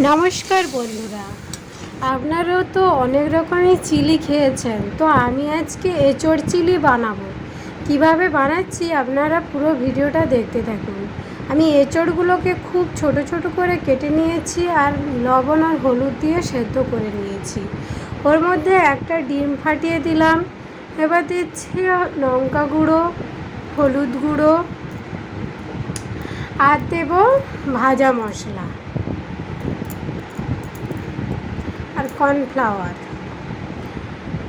নমস্কার বন্ধুরা। আপনারাও তো অনেক রকমের চিলি খেয়েছেন। তো আমি আজকে এঁচড় চিলি বানাবো। কীভাবে বানাচ্ছি আপনারা পুরো ভিডিওটা দেখতে থাকুন। আমি এঁচড়গুলোকে খুব ছোট ছোট করে কেটে নিয়েছি আর লবণ আর হলুদ দিয়ে সেদ্ধ করে নিয়েছি। ওর মধ্যে একটা ডিম ফাটিয়ে দিলাম। এবার দিচ্ছি লঙ্কা গুঁড়ো, হলুদ গুঁড়ো আর দেবো ভাজা মশলা। আর কর্নফ্লাওয়ার।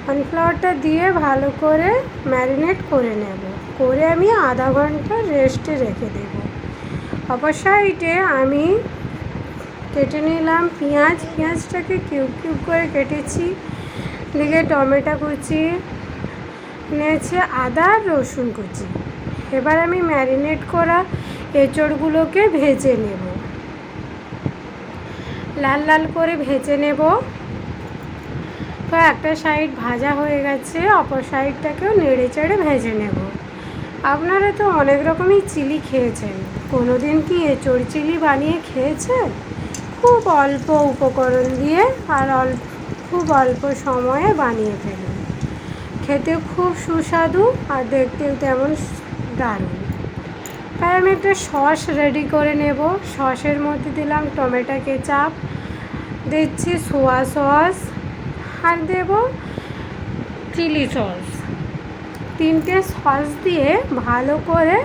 কর্নফ্লাওয়ারটা দিয়ে ভালো করে ম্যারিনেট করে নেব। করে আমি আধা ঘণ্টা রেস্টে রেখে দেব। অপর আমি কেটে নিলাম পেঁয়াজ। পেঁয়াজটাকে কিউব কিউব করে কেটেছি। দিকে টমেটো কুচি নিয়েছি, আদা আর রসুন কুচি। এবার আমি ম্যারিনেট করা এঁচড়গুলোকে ভেজে নেব। লাল লাল করে ভেজে নেব। তো একটা সাইড ভাজা হয়ে গেছে, অপর সাইডটাকেও নেড়ে চেড়ে ভেজে নেব। আপনারা তো অনেক রকমই চিলি খেয়েছেন। কোনো দিন কি এঁচড় চিলি বানিয়ে খেয়েছেন? খুব অল্প উপকরণ দিয়ে আর অল্প খুব অল্প সময়ে বানিয়ে ফেলুন। খেতে খুব সুস্বাদু আর দেখতেও তেমন দারুণ। তাই আমি একটা সস রেডি করে নেব। সসের মধ্যে দিলাম টমেটো কেচাপ, দিচ্ছি সোয়া সস আর দেব। Chilli sauce. তিনটে সস দিয়ে ভালো করে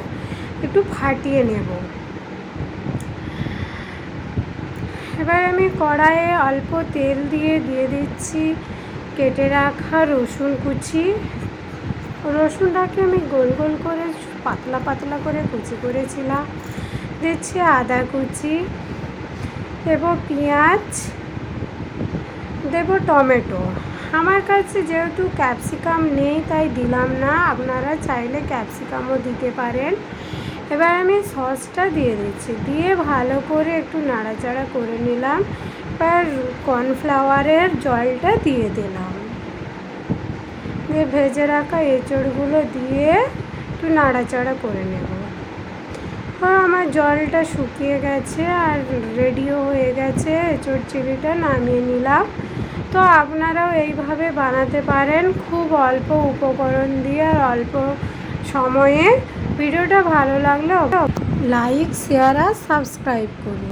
একটু ফাটিয়ে নেব। এবার আমি কড়াইয়ে অল্প তেল দিয়ে দিয়ে দিচ্ছি। কেটে রাখা রসুন কুচি। রসুনটাকে আমি গোল গোল করে পাতলা পাতলা করে কুচি করেছিলাম। দিচ্ছি আদা কুচি এবং পেঁয়াজ দেব টমেটো। আমার কাছে যেহেতু ক্যাপসিকাম নেই, তাই দিলাম না। আপনারা চাইলে ক্যাপসিকামও দিতে পারেন। এবার আমি সসটা দিয়ে দিচ্ছি। দিয়ে ভালো করে একটু নাড়াচাড়া করে নিলাম। এবার কর্নফ্লাওয়ারের জলটা দিয়ে দিলাম। দিয়ে ভেজে রাখা এঁচড়গুলো দিয়ে একটু নাড়াচাড়া করে নেব। আমার জলটা শুকিয়ে গেছে আর রেডিও হয়ে গেছে, এঁচড় চিলিটা নামিয়ে নিলাম। তো আপনারাও এইভাবে বানাতে পারেন, খুব অল্প উপকরণ দিয়ে আর অল্প সময়ে। ভিডিওটা ভালো লাগলে লাইক, শেয়ার আর সাবস্ক্রাইব করুন।